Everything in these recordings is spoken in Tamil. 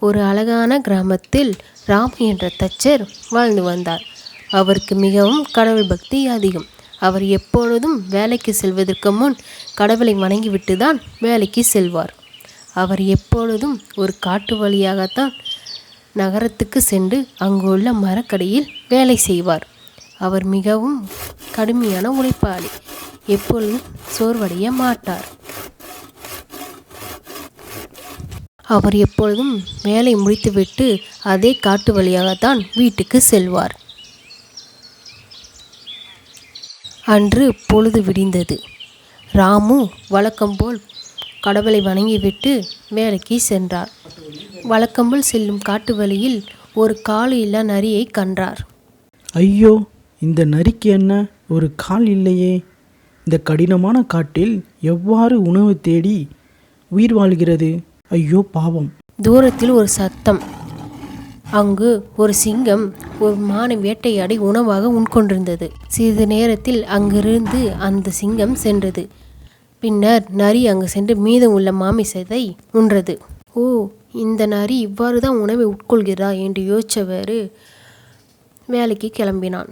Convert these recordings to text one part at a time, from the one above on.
ஒரு அழகான கிராமத்தில் ராம் என்ற தச்சர் வாழ்ந்து வந்தார். அவருக்கு மிகவும் கடவுள் பக்தி அதிகம். அவர் எப்பொழுதும் வேலைக்கு செல்வதற்கு முன் கடவுளை வணங்கிவிட்டு தான் வேலைக்கு செல்வார். அவர் எப்பொழுதும் ஒரு காட்டு வழியாகத்தான் நகரத்துக்கு சென்று அங்குள்ள மரக்கடையில் வேலை செய்வார். அவர் மிகவும் கடுமையான உழைப்பாளி. எப்பொழுதும் சோர்வடைய மாட்டார். அவர் எப்பொழுதும் வேலை முடித்துவிட்டு அதே காட்டு வழியாகத்தான் வீட்டுக்கு செல்வார். அன்று பொழுது விடிந்தது. ராமு வழக்கம்போல் கடவுளை வணங்கிவிட்டு வேலைக்கு சென்றார். வழக்கம்போல் செல்லும் காட்டு வழியில் ஒரு காலு இல்லா நரியை கன்றார் ஐயோ இந்த நரிக்கு என்ன? ஒரு கால் இல்லையே. இந்த கடினமான காட்டில் எவ்வாறு உணவு தேடி உயிர் வாழ்கிறது? ஐயோ பாவம். தூரத்தில் ஒரு சத்தம். அங்கு ஒரு சிங்கம் ஒரு மானை வேட்டையாடி உணவாக உண்கொண்டிருந்தது. சிறிது நேரத்தில் அங்கிருந்து அந்த சிங்கம் சென்றது. பின்னர் நரி அங்கு சென்று மீதம் உள்ள மாமிசத்தை உண்றது. ஓ இந்த நரி இவ்வாறு தான் உணவை உட்கொள்கிறா என்று யோசித்தவாறு வேலைக்கு கிளம்பினான்.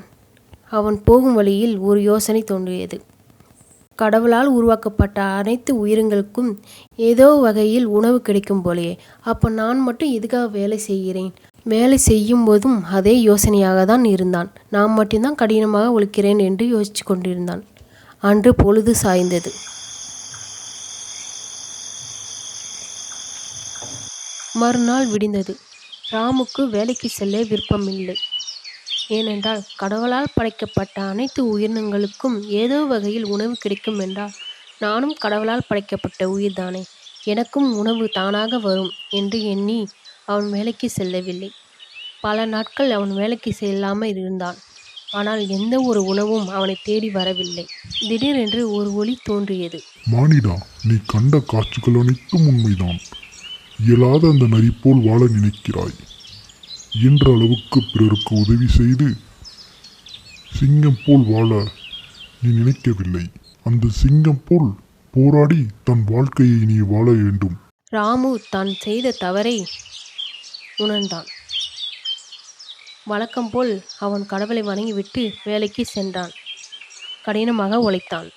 அவன் போகும் வழியில் ஒரு யோசனை தோன்றியது. கடவுளால் உருவாக்கப்பட்ட அனைத்து உயிரங்களுக்கும் ஏதோ வகையில் உணவு கிடைக்கும் போலே. அப்போ நான் மட்டும் எதுக்காக வேலை செய்கிறேன்? வேலை செய்யும் போதும் அதே யோசனையாக தான் இருந்தான். நான் மட்டும்தான் கடினமாக உழைக்கிறேன் என்று யோசித்து கொண்டிருந்தான். அன்று பொழுது சாய்ந்தது. மறுநாள் விடிந்தது. ராமுக்கு வேலைக்கு செல்ல விருப்பமில்லை. ஏனென்றால் கடவுளால் படைக்கப்பட்ட அனைத்து உயிரினங்களுக்கும் ஏதோ வகையில் உணவு கிடைக்கும் என்றால் நானும் கடவுளால் படைக்கப்பட்ட உயிர்தானே எனக்கும் உணவு தானாக வரும் என்று எண்ணி அவன் வேலைக்கு செல்லவில்லை. பல நாட்கள் அவன் வேலைக்கு செல்லாமல் இருந்தான். ஆனால் எந்த ஒரு உணவும் அவனை தேடி வரவில்லை. திடீரென்று ஒரு ஒளி தோன்றியது. மானிடா நீ கண்ட காட்சிகள் அனைத்தும் உண்மைதான். இயலாத அந்த நரி போல் வாழ நினைக்கிறாய். இயன்ற அளவுக்கு பிறருக்கு உதவி செய்து சிங்கம் போல் வாழ நீ நினைக்கவில்லை. அந்த சிங்கம் போல் போராடி தன் வாழ்க்கையை நீ வாழ வேண்டும். ராமு தான் செய்த தவறை உணர்ந்தான். வழக்கம் போல் அவன் கடவுளை வணங்கிவிட்டு வேலைக்கு சென்றான். கடினமாக உழைத்தான்.